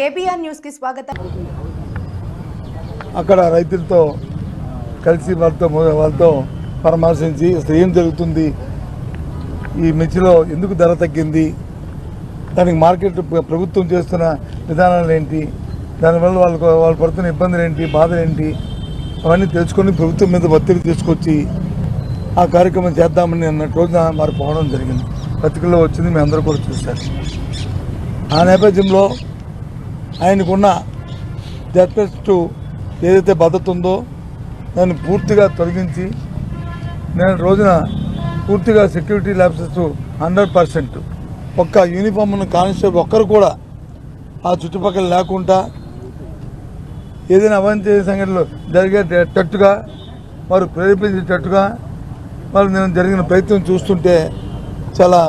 KBR న్యూస్కి స్వాగతం. అక్కడ రైతులతో కలిసి వాళ్ళతో వాళ్ళతో పరామర్శించి అసలు ఏం జరుగుతుంది? ఈ మిర్చిలో ఎందుకు ధర తగ్గింది? దానికి మార్కెట్ ప్రభుత్వం చేస్తున్న విధానాలు ఏంటి? దానివల్ల వాళ్ళకు వాళ్ళు పడుతున్న ఇబ్బందులు ఏంటి? బాధలు ఏంటి? అవన్నీ తెలుసుకొని ప్రభుత్వం మీద ఒత్తిడి తీసుకొచ్చి ఆ కార్యక్రమం చేద్దామని అన్న రోజున మరి పోవడం జరిగింది. పత్రికల్లో వచ్చింది మీ అందరూ కూడా చూశారు. ఆ నేపథ్యంలో ఆయనకున్న జడ్పెస్ట్ ఏదైతే భద్రత ఉందో దాన్ని పూర్తిగా తొలగించి నేను రోజున పూర్తిగా సెక్యూరిటీ ల్యాబ్సెస్ హండ్రెడ్ పర్సెంట్ ఒక్క యూనిఫామ్ ఉన్న కానిస్టేబుల్ ఒక్కరు కూడా ఆ చుట్టుపక్కల లేకుండా ఏదైనా అవంతి సంఘటనలు జరిగేటట్టుగా వారు ప్రేరేపించేటట్టుగా వారు నేను జరిగిన ప్రయత్నం చూస్తుంటే చాలా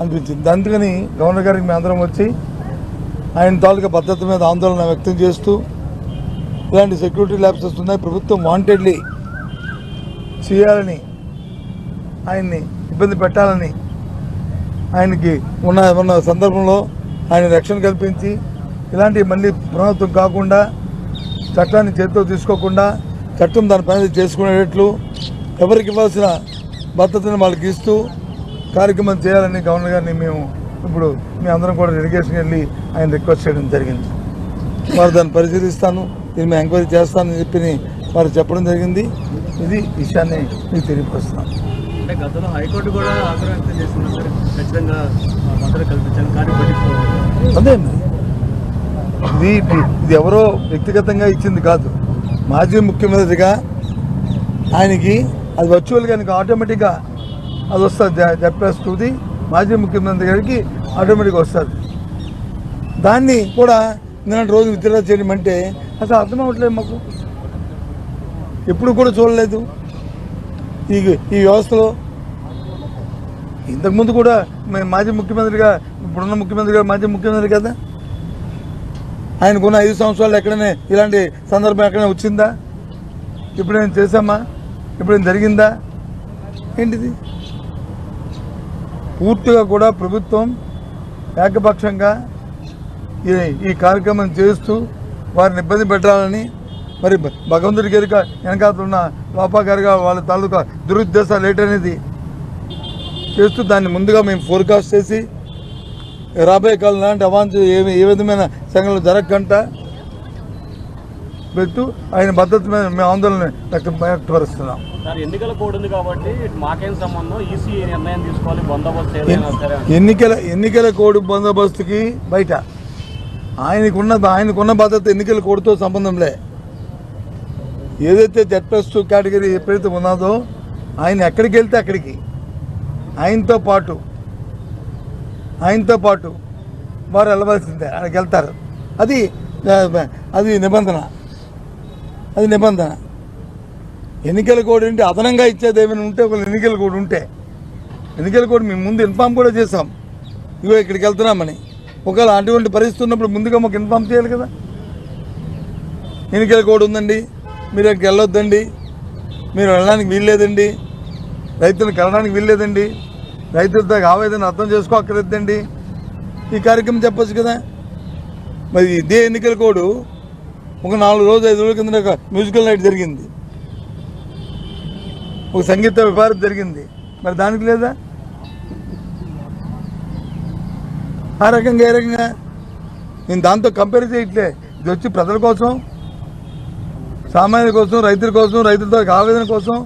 అనిపించింది. అందుకని గవర్నర్ గారికి మేము అందరం వచ్చి ఆయన తాలూకా భద్రత మీద ఆందోళన వ్యక్తం చేస్తూ ఇలాంటి సెక్యూరిటీ ల్యాబ్సెస్ ఉన్నాయి ప్రభుత్వం వాంటెడ్లీ చేయాలని ఆయన్ని ఇబ్బంది పెట్టాలని ఆయనకి ఉన్న ఉన్న సందర్భంలో ఆయన రక్షణ కల్పించి ఇలాంటివి మళ్ళీ పునరావృతం కాకుండా చట్టాన్ని చేతితో తీసుకోకుండా చట్టం దాని పని చేసుకునేటట్లు ఎవరికి ఇవ్వాల్సిన భద్రతను వాళ్ళకి ఇస్తూ కార్యక్రమం చేయాలని గవర్నర్ గారిని మేము ఇప్పుడు మీ అందరం కూడా డెలిగేషన్ వెళ్ళి ఆయన రిక్వెస్ట్ చేయడం జరిగింది. వారు దాన్ని పరిశీలిస్తాను దీన్ని మేము ఎంక్వైరీ చేస్తానని చెప్పి వారు చెప్పడం జరిగింది. ఇది విషయాన్ని మీకు తెలియపరుస్తున్నాను అంటే గతంలో హైకోర్టు కూడా ఖచ్చితంగా అదే ఇది ఇది- ఎవరో వ్యక్తిగతంగా ఇచ్చింది కాదు. మాజీ ముఖ్యమంత్రిగా ఆయనకి అది వర్చువల్గా ఆయనకి ఆటోమేటిక్గా అది వస్తుంది. చెప్పేస్ ది మాజీ ముఖ్యమంత్రి గారికి ఆటోమేటిక్గా వస్తుంది. దాన్ని కూడా నిన్న రోజు విత్డ్రా చేయడం అంటే అసలు అర్థం అవ్వట్లేదు మాకు. ఎప్పుడు కూడా చూడలేదు. ఈ ఈ వ్యవస్థలో ఇంతకుముందు కూడా మేము మాజీ ముఖ్యమంత్రిగా ఇప్పుడున్న ముఖ్యమంత్రి గారు మాజీ ముఖ్యమంత్రి కదా? ఆయనకున్న ఐదు సంవత్సరాలు ఎక్కడైనా ఇలాంటి సందర్భం ఎక్కడైనా వచ్చిందా? ఇప్పుడేం చేశామా? ఇప్పుడేం జరిగిందా? ఏంటిది? పూర్తిగా కూడా ప్రభుత్వం ఏకపక్షంగా ఈ ఈ కార్యక్రమం చేస్తూ వారిని ఇబ్బంది పెట్టాలని మరి భగవంతుడి గారి వెనకాతున్న ఉన్న లోపా గారిగా వాళ్ళ తాలూకా దురుద్దేశాలు ఏంటనేది చేస్తూ దాన్ని ముందుగా మేము ఫోర్కాస్ట్ చేసి రాబోయే కాలం లాంటి అవాంఛ ఏ ఏ విధమైన సంఘటనలు జరగకుండా పెట్టు ఆయన భద్రత మీద మేము ఆందోళన వ్యక్తం వ్యక్తపరుస్తున్నాం. ఎన్నికల కోడ్ ఉంది కాబట్టి మాకేం సంబంధం? ఈసీ నిర్ణయం తీసుకోవాలి బందోబస్తు. ఎన్నికల ఎన్నికల కోడ్ బందోబస్తుకి బయట. ఆయనకున్న ఆయనకున్న భద్రత ఎన్నికల కోడ్తో సంబంధంలే ఏదైతే జెడ్ ప్లస్ టూ కేటగిరీ ఎప్పుడైతే ఉన్నదో ఆయన ఎక్కడికి వెళ్తే అక్కడికి. ఆయనతో పాటు ఆయనతో పాటు వారు వెళ్ళవలసిందే ఆయనకి వెళ్తారు. అది అది నిబంధన. అది నిబంధన. ఎన్నికల కోడ్ ఉంటే అదనంగా ఇచ్చేది ఏమైనా ఉంటే ఒక ఎన్నికల కోడ్ ఉంటే. ఎన్నికల కోడ్ మేము ముందు ఇన్ఫామ్ కూడా చేసాం ఇగో ఇక్కడికి వెళ్తున్నామని. ఒకవేళ అటువంటి పరిస్థితి ఉన్నప్పుడు ముందుగా మాకు ఇన్ఫామ్ చేయాలి కదా. ఎన్నికల కోడ్ ఉందండి. మీరు ఇక్కడికి వెళ్ళొద్దండి. మీరు వెళ్ళడానికి వీల్లేదండి. రైతులను కలడానికి వీల్లేదండి. రైతులతో ఆవేదన అర్థం చేసుకోక్కర్లేదండి. ఈ కార్యక్రమం చెప్పచ్చు కదా. మరి ఇదే ఎన్నికల కోడ్ ఒక నాలుగు రోజులు ఐదు రోజుల కింద ఒక మ్యూజికల్ నైట్ జరిగింది. ఒక సంగీత విభారత జరిగింది. మరి దానికి లేదా? ఆ రకంగా ఏ రకంగా? నేను దాంతో కంపేర్ చేయట్లే. ఇది వచ్చి ప్రజల కోసం సామాన్యుల కోసం రైతుల కోసం రైతులతో ఆవేదన కోసం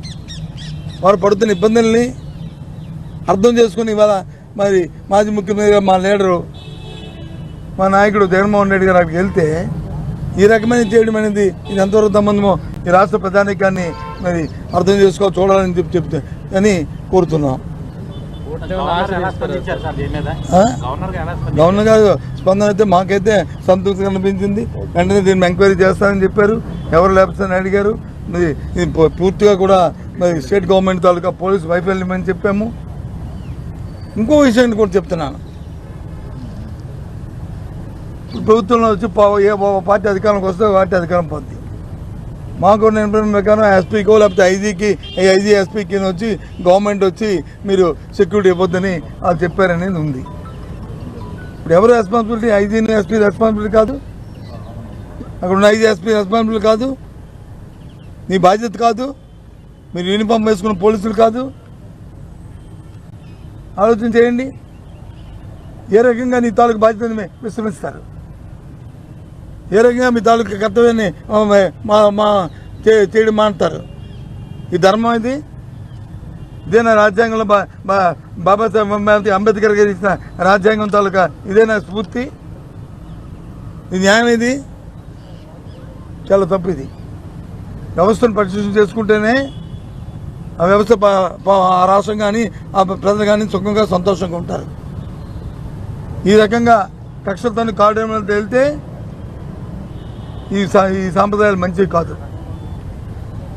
వారు పడుతున్న ఇబ్బందుల్ని అర్థం చేసుకుని ఇవాళ మరి మాజీ ముఖ్యమంత్రి మా లీడరు మా నాయకుడు జగన్మోహన్ రెడ్డి గారు అక్కడికి వెళ్తే ఈ రకమైన చేయడం అనేది ఇది ఎంతవరకు సంబంధమో ఈ రాష్ట్ర ప్రజానికాన్ని మరి అర్థం చేసుకో చూడాలని చెప్పి చెప్తే అని కోరుతున్నాం. గవర్నర్ గారు స్పందన అయితే మాకైతే సంతృప్తి కనిపించింది వెంటనే దీన్ని ఎంక్వైరీ చేస్తానని చెప్పారు. ఎవరు లేకపోతే అడిగారు. మరి ఇది పూర్తిగా కూడా మరి స్టేట్ గవర్నమెంట్ తాలూకా పోలీస్ వైఫల్యం అని చెప్పాము. ఇంకో విషయాన్ని కూడా చెప్తున్నాను. ప్రభుత్వంలో వచ్చి ఏ పార్టీ అధికారంలోకి వస్తే పార్టీ అధికారం పోద్ది. మాకు నేను ప్రకారం ఎస్పీకో లేకపోతే ఐజీకి ఐజీ ఎస్పీకి వచ్చి గవర్నమెంట్ వచ్చి మీరు సెక్యూరిటీ ఇవ్వద్దని అది చెప్పారనేది ఉంది. ఇప్పుడు ఎవరు రెస్పాన్సిబిలిటీ ఐజీని ఎస్పీ రెస్పాన్సిబిలిటీ కాదు. అక్కడ ఉన్న ఐజీ ఎస్పీ రెస్పాన్సిబిలిటీ కాదు. నీ బాధ్యత కాదు. మీరు యూనిఫామ్ వేసుకున్న పోలీసులు కాదు. ఆలోచన చేయండి. ఏ రకంగా నీ తాలూకు బాధ్యతను విశ్రమిస్తారు ఏ రకంగా మీ తాలూకు కర్తవ్యాన్ని మా మా చే- చేయడం మాంటారు ఈ ధర్మం ఇది. ఇదేనా రాజ్యాంగంలో బా బా- బాబాసాహెబ్ అంబేద్కర్ అంబేద్కర్ గారు ఇచ్చిన రాజ్యాంగం తాలూకా ఇదేనా స్ఫూర్తి? ఇది న్యాయం ఇది. చాలా తప్పు ఇది. వ్యవస్థను పరిశీలన చేసుకుంటేనే ఆ వ్యవస్థ ఆ రాష్ట్రం కానీ ఆ ప్రజలు కానీ సుఖంగా సంతోషంగా ఉంటారు. ఈ రకంగా కక్షలతో కాడేమని తేలితే ఈ ఈ సాంప్రదాయాలు మంచివి కాదు.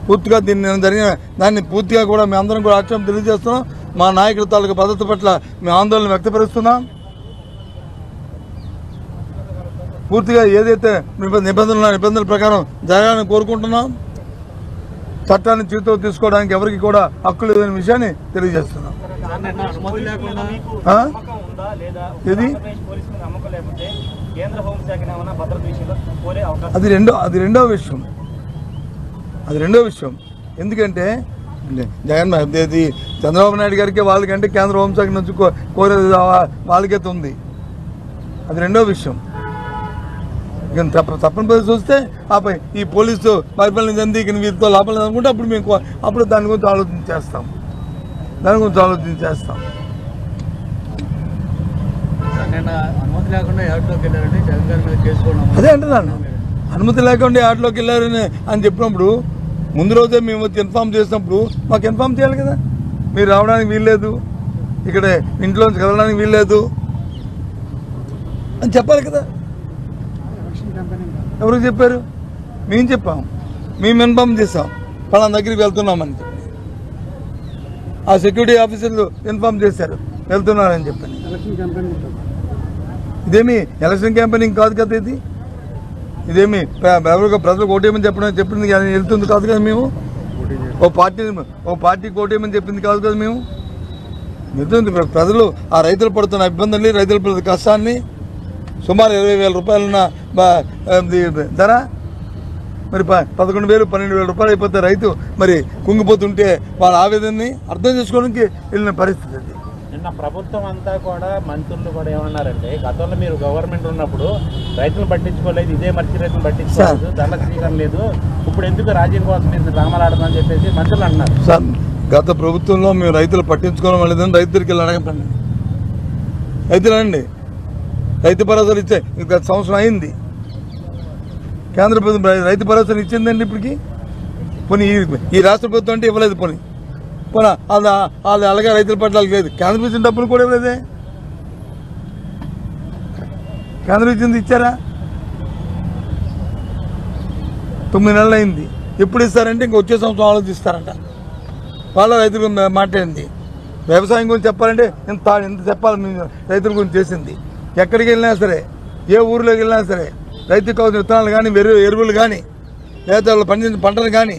పూర్తిగా దీన్ని నేను జరిగిన దాన్ని పూర్తిగా కూడా మేము అందరం కూడా ఆక్షేపం తెలియజేస్తున్నాం. మా నాయకుల తాలూకు పద్ధతి పట్ల మేము ఆందోళన వ్యక్తపరుస్తున్నాం. పూర్తిగా ఏదైతే నిబ- నిబంధనలు నిబంధనల ప్రకారం జరగాలని కోరుకుంటున్నాం. చట్టాన్ని చేతితో తీసుకోవడానికి ఎవరికి కూడా హక్కు లేదనే విషయాన్ని తెలియజేస్తున్నాం. సార్ కేంద్ర హోంశాఖ భద్రత విషయంలో కోరే అవకాశం. అది రెండో అది రెండో విషయం. అది రెండో విషయం. ఎందుకంటే జగన్ ఇది చంద్రబాబు నాయుడు గారికి వాళ్ళకంటే కేంద్ర హోంశాఖ నుంచి కో- కోరేది వాళ్ళకైతే ఉంది. అది రెండో విషయం. ఇక తప్ప తప్పని పరిస్థితి చూస్తే ఆపై ఈ పోలీసు పరిపాలన చెంది ఇక వీరితో లాభం అనుకుంటే అప్పుడు మేము అప్పుడు దాని గురించి ఆలోచన చేస్తాం. దాని గురించి ఆలోచన చేస్తాం. అనుమతి లేకుండా యాడ్లోకి వెళ్ళారంటే జగన్ గారి మీద కేసు కూడా నమోదు అదే అంటున్నాను. అనుమతి లేకుండా ఆటలోకి వెళ్ళారని అని చెప్పినప్పుడు ముందు రోజే మేము వచ్చి ఇన్ఫామ్ చేసినప్పుడు మాకు ఇన్ఫామ్ చేయాలి కదా. మీరు రావడానికి వీల్లేదు. ఇక్కడ ఇంట్లోంచి కదలడానికి వీల్లేదు. అని చెప్పాలి కదా. ఎవరికి చెప్పారు? మేము చెప్పాం. మేము ఇన్ఫామ్ చేసాం పలానా దగ్గరికి వెళ్తున్నామని చెప్పి. ఆ సెక్యూరిటీ ఆఫీసర్లు ఇన్ఫామ్ చేశారు. వెళ్తున్నారని చెప్పని. ఇదేమి ఎలక్షన్ క్యాంపెయినింగ్ కాదు కదా ఇది? ఇదేమి ప్రజలకు ఓటేయమని చెప్పడం చెప్పింది వెళ్తుంది కాదు కదా మేము? ఓ పార్టీ ఓ పార్టీకి ఓటేయమని చెప్పింది కాదు కదా మేము? వెళ్తుంది ప్రజలు ఆ రైతులు పడుతున్న ఇబ్బందుల్ని రైతులు పడుతున్న కష్టాన్ని సుమారు ఇరవై వేల రూపాయలున్న ధర? మరి ప- పదకొండు వేలు పన్నెండు వేల రూపాయలు అయిపోతే రైతు మరి కుంగిపోతుంటే వాళ్ళ ఆవేదనని అర్థం చేసుకోవడానికి వెళ్ళిన పరిస్థితి అది. నిన్న ప్రభుత్వం అంతా కూడా మంత్రులు కూడా ఏమన్నారంటే గతంలో మీరు గవర్నమెంట్ ఉన్నప్పుడు రైతులు పట్టించుకోలేదు ఇదే మర్చి రైతులు పట్టించుకోలేదు దండ స్వీకరణ లేదు ఇప్పుడు ఎందుకు రాజ్యం కోసం మీరు డ్రామాలు చెప్పేసి మంత్రులు అంటున్నారు. సార్ గత ప్రభుత్వంలో మేము రైతులు పట్టించుకోవడం లేదని రైతు దగ్గరికి వెళ్ళి అడగండి. రైతులు అండి రైతు భరోసాలు ఇచ్చే ఇది గత సంవత్సరం అయింది. కేంద్ర ప్రభుత్వం రైతు భరోసాలు ఇచ్చిందండి ఇప్పటికి. పోనీ ఈ రాష్ట్ర ప్రభుత్వం అంటే ఇవ్వలేదు పోనీ. పోనీ అది అలాగే రైతుల పట్ల లేదు. కేంద్ర ఇచ్చిన డబ్బులు కూడా ఇవ్వలేదే. కేంద్రం ఇచ్చింది ఇచ్చారా? తొమ్మిది నెలలు అయింది. ఎప్పుడు ఇస్తారంటే ఇంక వచ్చే సంవత్సరం ఆలోచిస్తారంట. వాళ్ళ రైతులు మాట్లాడింది. వ్యవసాయం గురించి చెప్పాలంటే ఇంత ఇంత చెప్పాలి మేము రైతుల గురించి చేసింది. ఎక్కడికి వెళ్ళినా సరే ఏ ఊరిలోకి వెళ్ళినా సరే రైతుకు కావాల్సిన విత్తనాలు కానీ ఎరువు ఎరువులు కానీ లేదా వాళ్ళు పండించిన పంటలు కానీ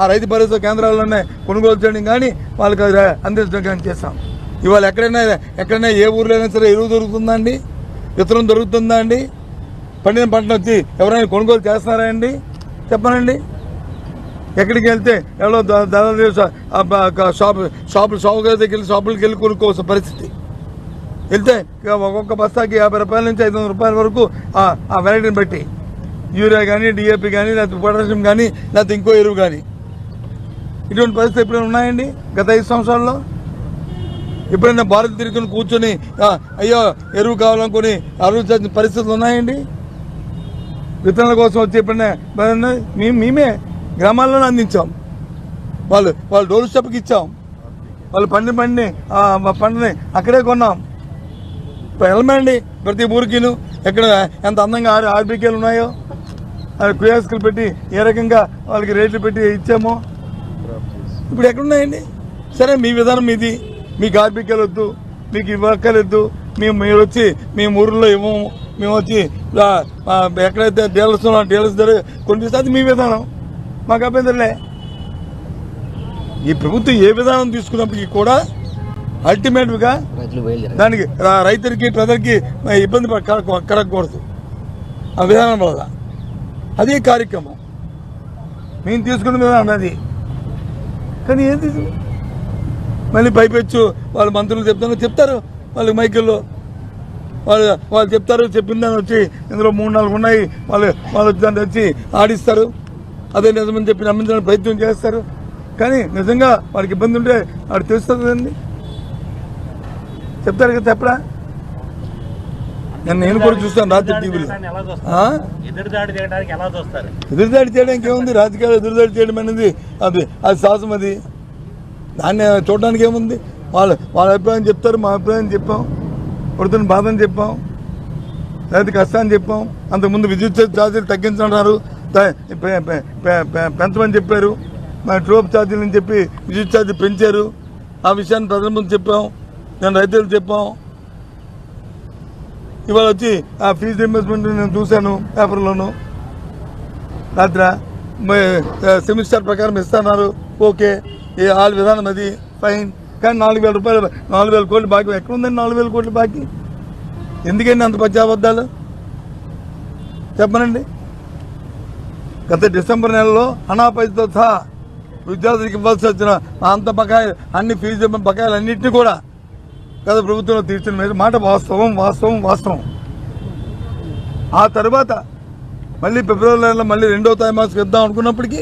ఆ రైతు భరోసా కేంద్రాల్లోనే కొనుగోలు చేయడం కానీ వాళ్ళకి అది అందించడం కానీ చేస్తాం ఇవాళ ఎక్కడైనా ఎక్కడైనా ఏ ఊర్లో సరే ఎరువు దొరుకుతుందా అండి విత్తనం దొరుకుతుందా అండి? పండిన పంట వచ్చి ఎవరైనా కొనుగోలు చేస్తున్నారా అండి? చెప్పనండి. ఎక్కడికి వెళ్తే ఎవరో ద- దాదాపు షాప్ షాపులు షాపు దగ్గరికి వెళ్ళి షాపులకి వెళ్ళి కొనుక్కోవాల్సిన పరిస్థితి. వెళ్తే ఇక ఒక్కొక్క బస్తాకి యాభై రూపాయల నుంచి ఐదు రూపాయల వరకు ఆ ఆ వెరైటీని బట్టి. యూరియా కానీ డిఏపి కానీ లేకపోతే పొటాషియం కానీ లేకపోతే ఇంకో ఎరువు కానీ ఇటువంటి పరిస్థితి ఎప్పుడైనా ఉన్నాయండి గత ఐదు సంవత్సరాల్లో? ఎప్పుడైనా భారత్ తిరుగుని కూర్చొని అయ్యో ఎరువు కావాలనుకొని ఆలోచించిన పరిస్థితులు ఉన్నాయండి? విత్తనాల కోసం వచ్చి ఎప్పుడైనా మేము మేమే గ్రామాల్లోనే అందించాం. వాళ్ళు వాళ్ళు డోర్ స్టెప్కి ఇచ్చాం. వాళ్ళు పండి పండి ఆ పంటని అక్కడే కొన్నాం. ఇప్పుడు వెళ్ళమండి ప్రతి ఊరికిను. ఎక్కడ ఎంత అందంగా ఆర్ ఆర్బీకేలు ఉన్నాయో? క్యూఎస్కులు పెట్టి ఏ రకంగా వాళ్ళకి రేట్లు పెట్టి ఇచ్చామో? ఇప్పుడు ఎక్కడున్నాయండి? సరే మీ విధానం మీది. మీకు ఆర్బీకేలు వద్దు మీకు ఇవ్వక్కర్లేదు. మేము మీరు వచ్చి మేము ఊర్లో ఇవ్వము. మేము వచ్చి ఎక్కడైతే డీలర్స్ ఉన్నా డీలర్స్ దగ్గర కొనిపిస్తే అది మీ విధానం. మాకు అభ్యంతరలే. ఈ ప్రభుత్వం ఏ విధానం తీసుకున్నప్పటికీ కూడా అల్టిమేట్గా దానికి రైతులకి ప్రజలకి ఇబ్బంది కలగకూడదు. ఆ విధానం వల్ల. అదే కార్యక్రమం. మేము తీసుకున్న మీద అన్నది. కానీ ఏంది? మళ్ళీ పైపెచ్చు వాళ్ళ మంత్రులు చెప్తాను చెప్తారు వాళ్ళకి మైకిల్లో. వాళ్ళు వాళ్ళు చెప్తారు చెప్పిన దాన్ని వచ్చి ఇందులో మూడు నాలుగు ఉన్నాయి. వాళ్ళు వాళ్ళు వచ్చి దాన్ని వచ్చి ఆడిస్తారు. అదే నిజమని చెప్పి నమ్మించడానికి ప్రయత్నం చేస్తారు. కానీ నిజంగా వాళ్ళకి ఇబ్బంది ఉంటే వాడు తెలుస్తుంది కదండి చెప్తారు కదా చెప్పరా? నేను కూడా చూస్తాను రాత్రి టీవీలో. ఎదురుదాడి చేయడానికి ఎలా చూస్తారు? ఎదురుదాడి చేయడానికి ఏముంది రాజకీయాలు ఎదురుదాడి చేయడం అనేది అది అది సాహసం అది. దాన్ని చూడడానికి ఏముంది? వాళ్ళు వాళ్ళ అభిప్రాయం చెప్తారు మా అభిప్రాయం చెప్పాం. పడుతున్న బాధని చెప్పాం. లేకపోతే కష్టాన్ని చెప్పాం. అంతకుముందు విద్యుత్ ఛార్జీలు తగ్గించన్నారు పెంచమని చెప్పారు. మా ట్రోప్ ఛార్జీలు అని చెప్పి విద్యుత్ ఛార్జీ పెంచారు. ఆ విషయాన్ని ప్రజల ముందు చెప్పాం. నేను రైతులకు చెప్పాం. ఇవాళ వచ్చి ఆ ఫీజు రింబర్స్మెంట్ నేను చూశాను పేపర్లోను. రాత్ర సెమిస్టర్ ప్రకారం ఇస్తున్నారు ఓకే ఈ వాళ్ళ విధానం అది ఫైన్. కానీ నాలుగు వేల రూపాయలు నాలుగు వేల కోట్లు బాకీ ఎక్కడుందండి నాలుగు వేల కోట్లు బాకీ? ఎందుకండి అంత పచ్చాబద్దాలు చెప్పనండి. గత డిసెంబర్ నెలలో అనాపైతో సహా విద్యార్థులకు ఇవ్వాల్సి వచ్చిన అంత బకాయిలు అన్ని ఫీజు బకాయిలు అన్నింటినీ కూడా గత ప్రభుత్వంలో తీర్చిన మీద మాట వాస్తవం వాస్తవం వాస్తవం. ఆ తర్వాత మళ్ళీ ఫిబ్రవరి నెలలో మళ్ళీ రెండో తారీమాసం ఇద్దాం అనుకున్నప్పటికీ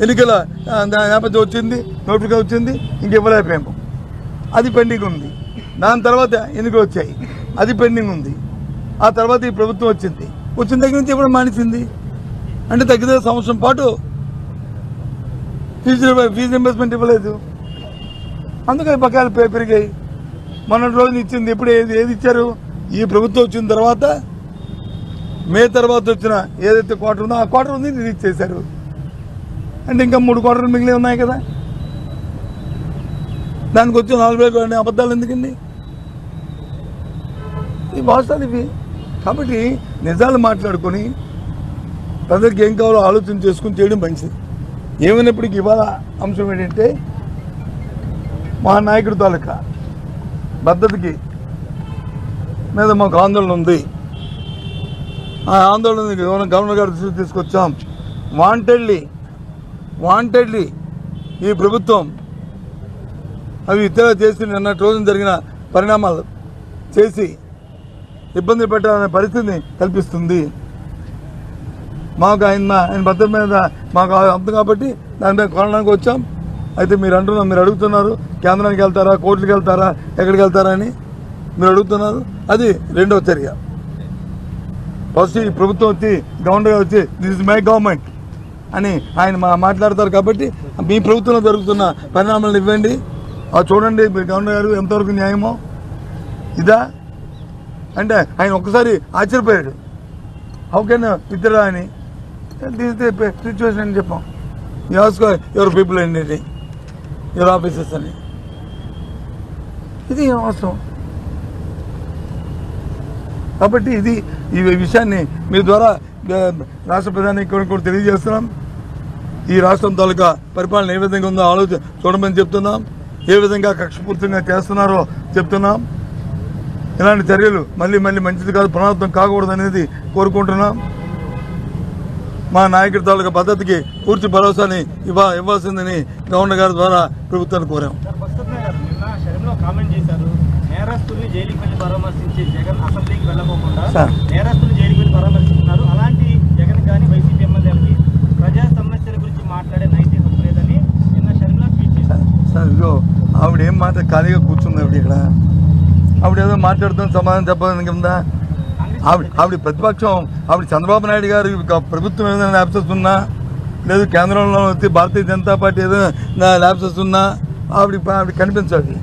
ఎన్నికల నేపథ్యం వచ్చింది నోటిఫికేషన్ వచ్చింది ఇంక ఇవ్వలేకపోయాము. అది పెండింగ్ ఉంది. దాని తర్వాత ఎన్నికలు వచ్చాయి. అది పెండింగ్ ఉంది. ఆ తర్వాత ఈ ప్రభుత్వం వచ్చింది. వచ్చిన దగ్గర నుంచి ఇవ్వడం మానేసింది. అంటే తగ్గితే సంవత్సరం పాటు ఫీజు ఫీజు రింబర్స్మెంట్ ఇవ్వలేదు. అందుకని బకాయిలు పెరిగాయి. మొన్నటి రోజున ఇచ్చింది ఎప్పుడు ఏది ఏది ఇచ్చారు? ఈ ప్రభుత్వం వచ్చిన తర్వాత మే తర్వాత వచ్చిన ఏదైతే క్వార్టర్ ఉందో ఆ క్వార్టర్ ఉంది రిలీజ్ చేశారు. అంటే ఇంకా మూడు క్వార్టర్లు మిగిలి ఉన్నాయి కదా? దానికి వచ్చి నాలుగు వేలు అబద్ధాలు ఎందుకండి? ఈ వాస్తవాలు ఇవి. కాబట్టి నిజాలు మాట్లాడుకొని ప్రజలకు ఏం కావాలో ఆలోచన చేసుకుని చేయడం మంచిది. ఏమైనప్పటికీ ఇవాళ అంశం ఏంటంటే మా నాయకుడి తాలూకా పద్ధతికి మీద మాకు ఆందోళన ఉంది. ఆ ఆందోళన గవర్నర్ గవర్నర్ గారి దృష్టికి తీసుకొచ్చాం. వాంటెడ్లీ వాంటెడ్లీ ఈ ప్రభుత్వం అవి ఇతర చేసి నిన్న రోజున జరిగిన పరిణామాలు చేసి ఇబ్బంది పెట్టాలనే పరిస్థితిని కల్పిస్తుంది. మాకు ఆయన ఆయన భద్రత మీద మాకు అంత కాబట్టి దానిపై కొనడానికి వచ్చాం. అయితే మీరు అంటున్నారు మీరు అడుగుతున్నారు. కేంద్రానికి వెళ్తారా? కోర్టుకి వెళ్తారా? ఎక్కడికి వెళ్తారా అని మీరు అడుగుతున్నారు. అది రెండవ చర్య. ఫస్ట్ ఈ ప్రభుత్వం వచ్చి గవర్నర్ వచ్చి దిస్ ఇస్ మై గవర్నమెంట్ అని ఆయన మా మాట్లాడతారు కాబట్టి మీ ప్రభుత్వంలో జరుగుతున్న పరిణామాలను ఇవ్వండి. అది చూడండి మీ గవర్నర్ గారు ఎంతవరకు న్యాయమో. ఇదా? అంటే ఆయన ఒక్కసారి ఆశ్చర్యపోయాడు. హౌ కెన్ ఇద్దరు అని? దిస్ సిచ్యువేషన్ అని చెప్పాం. యాస్కో యువర్ పీపుల్ అండి యువర్ ఆఫీసెస్ అని. ఇది అవసరం? కాబట్టి ఇది ఈ విషయాన్ని మీ ద్వారా రాష్ట్ర ప్రధానికి కూడా కూడా తెలియజేస్తున్నాం. ఈ రాష్ట్రం తాలూకా పరిపాలన ఏ విధంగా ఉందో ఆలోచన చూడమని చెప్తున్నాం. ఏ విధంగా కక్షపూర్తంగా చేస్తున్నారో చెప్తున్నాం. ఇలాంటి చర్యలు మళ్ళీ మళ్ళీ మంచిది కాదు పునరావృతం కాకూడదు అనేది కోరుకుంటున్నాం. మా నాయకుడి తాలూకా పద్ధతికి పూర్తి భరోసాని ఇవ్వ ఇవ్వాల్సిందని గవర్నర్ గారి ద్వారా ప్రభుత్వాన్ని కోరాం సార్ బస్కత్న గారు నిన్న షర్మిలో కామెంట్ చేశారు నేరస్తుల్ని జైలుకి వెళ్ళి పరామర్శించి జగన్ అసెంబ్లీకి వెళ్ళకోకుండా. నేరస్తులు జైలుకి వెళ్ళి పరామర్శిస్తున్నారు. అలాంటి జగన్ కానీ వైసీపీ ఎమ్మెల్యేలకి ప్రజా సమస్యల గురించి మాట్లాడే నైతిక హక్కు లేదని నిన్న షర్మిల ట్వీట్ చేశారు. సార్ ఇదిగో ఆవిడ ఏం మాట ఖాళీగా కూర్చుంది ఆవిడ ఇక్కడ? ఆవిడ ఏదో మాట్లాడుతున్న సమాధానం చెప్పడానికి ఉందా? ఆవిడ ఆవిడ ప్రతిపక్షం ఆవిడ చంద్రబాబు నాయుడు గారు ప్రభుత్వం ఏదైనా ల్యాబ్సెస్ ఉన్నా లేదు కేంద్రంలో వచ్చి భారతీయ జనతా పార్టీ ఏదైనా ల్యాబ్సెస్ ఉన్నా ఆవిడ ఆవిడ కనిపించాలి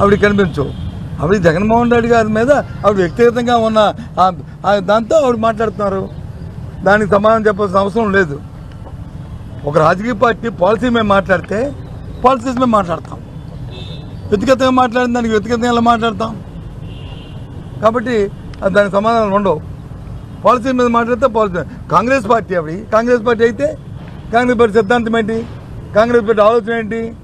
ఆవిడ కనిపించవు ఆవిడ జగన్మోహన్ రెడ్డి గారి మీద ఆవిడ వ్యక్తిగతంగా ఉన్న ఆ- దాంతో ఆవిడ మాట్లాడుతున్నారు. దానికి సమాధానం చెప్పాల్సిన అవసరం లేదు. ఒక రాజకీయ పార్టీ పాలసీ మేము మాట్లాడితే పాలసీస్ మేము మాట్లాడతాం. వ్యక్తిగతంగా మాట్లాడిన దానికి వ్యక్తిగతంగా ఎలా మాట్లాడతాం? కాబట్టి అది దానికి సమాధానాలు ఉండవు. పాలసీ మీద మాట్లాడితే పాలసీ కాంగ్రెస్ పార్టీ అవి కాంగ్రెస్ పార్టీ అయితే కాంగ్రెస్ పార్టీ సిద్ధాంతం ఏంటి? కాంగ్రెస్ పార్టీ ఆలోచన ఏంటి?